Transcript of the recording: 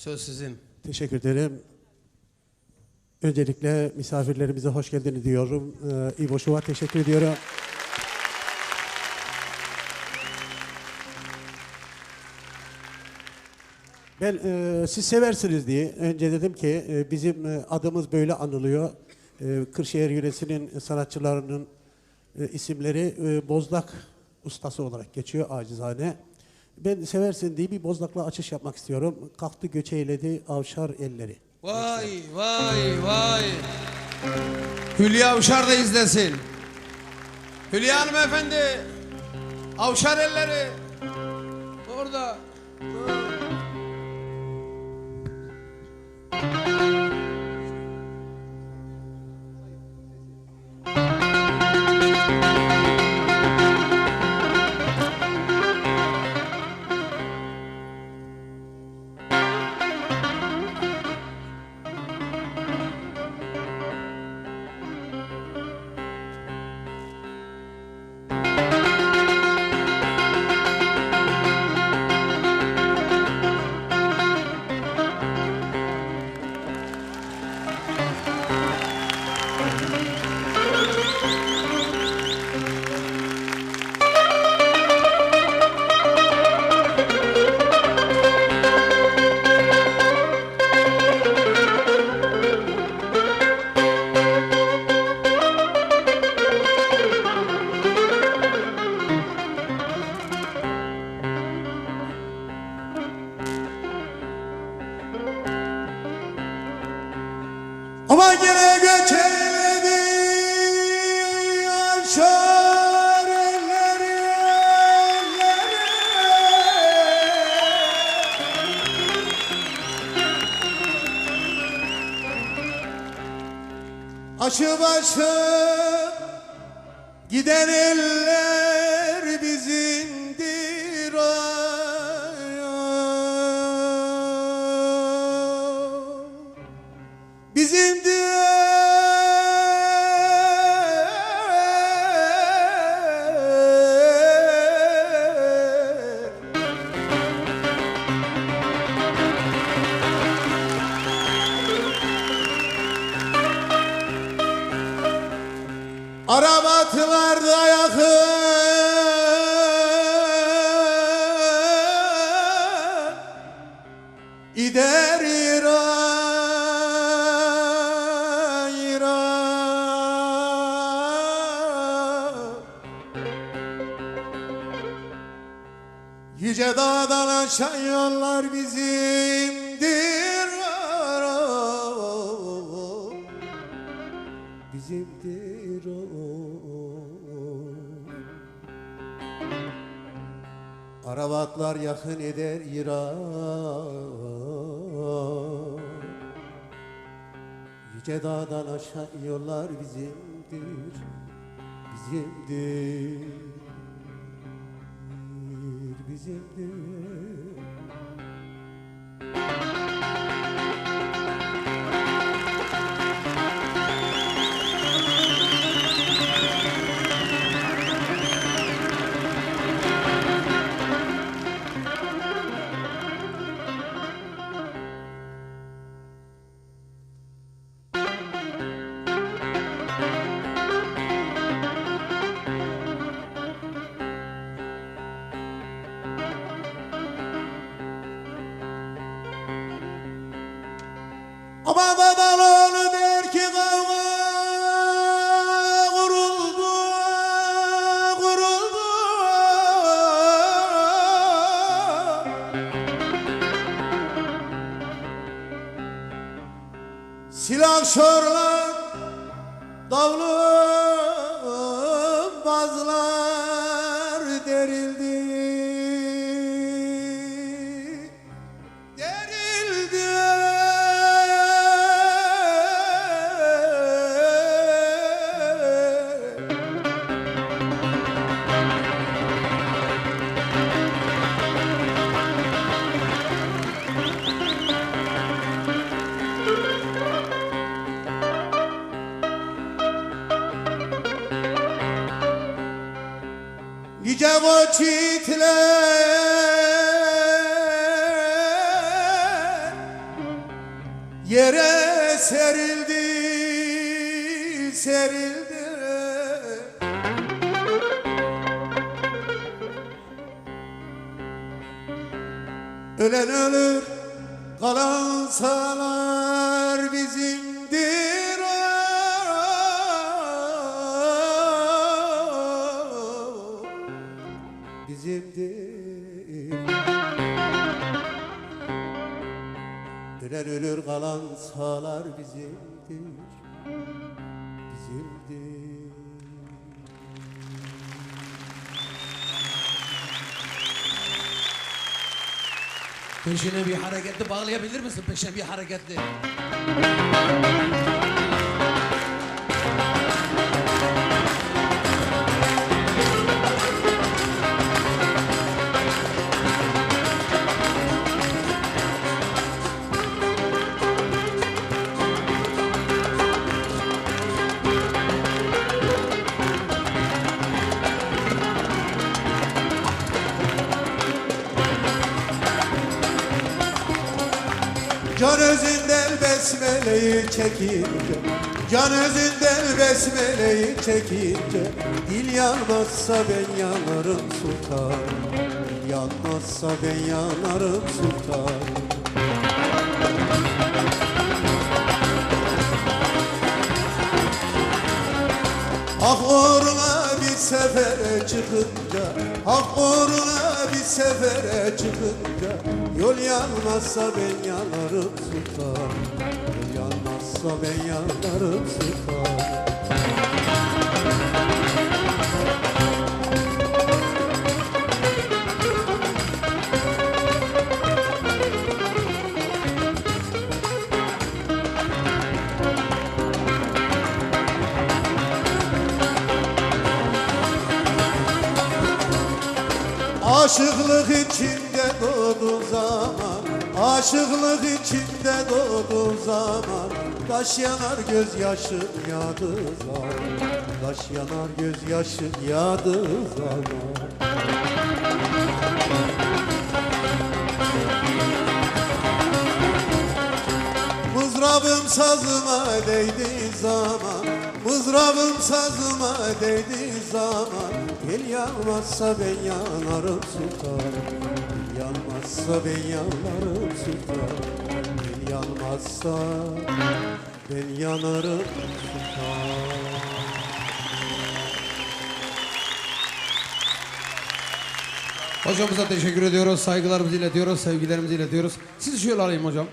Söz sizin. Teşekkür ederim. Öncelikle misafirlerimize hoş geldiniz diyorum. Ee, İbo Şuv'a teşekkür ediyorum. Ben e, siz seversiniz diye önce dedim ki e, bizim e, adımız böyle anılıyor. E, Kırşehir yöresinin sanatçılarının e, isimleri e, Bozlak ustası olarak geçiyor acizane. Ben seversin diye bir bozlakla açış yapmak istiyorum. Kalktı göç eyledi avşar elleri. Vay vay vay. Hülya Avşar da izlesin. Hülya hanımefendi. Avşar elleri. Orada. Ama Aşı başı giden eller Arabatlarda yakın. İder İran, İran. Yüce dağdan aşağı yollar bizimdir. Bizimdir Arabatlar yakın eder İran. Yüce dağdan aşağı yollar bizimdir Bizimdir Bizimdir Ama Badaloğlu der ki kavga kuruldu, kuruldu. Silah şorlar, davlu Yiğitler Yere serildi, serildi. Ölen ölür, kalan sağlar Ölen ölür, kalan sağlar bizimdir. Bizimdir. Peşine bir hareketli bağlayabilir misin? Peşine bir hareketli. Can özünden besmeleyi çekince Can özünden besmeleyi çekince Dil yanmazsa ben yanarım sultan Dil yanmazsa ben yanarım sultan Hak uğruna sefere çıkınca Hak uğruna bir sefere çıkınca Yol yanmazsa ben yanarım sultan Yol yanmazsa ben yanarım sultan Aşıklık içinde doğdu zaman Aşıklık içinde doğdu zaman. Taş yanar gözyaşın yadı zaman. Taş yanar gözyaşın yadı zaman Mızrabım sazıma değdiği zaman Mızrabım sazıma değdiği zaman El yanmazsa ben yanarım sultanım El yanmazsa ben yanarım sultanım El yanmazsa ben yanarım sultanım Hocamıza teşekkür ediyoruz. Saygılarımızı iletiyoruz. Sevgilerimizi iletiyoruz. Sizi şöyle alayım hocam.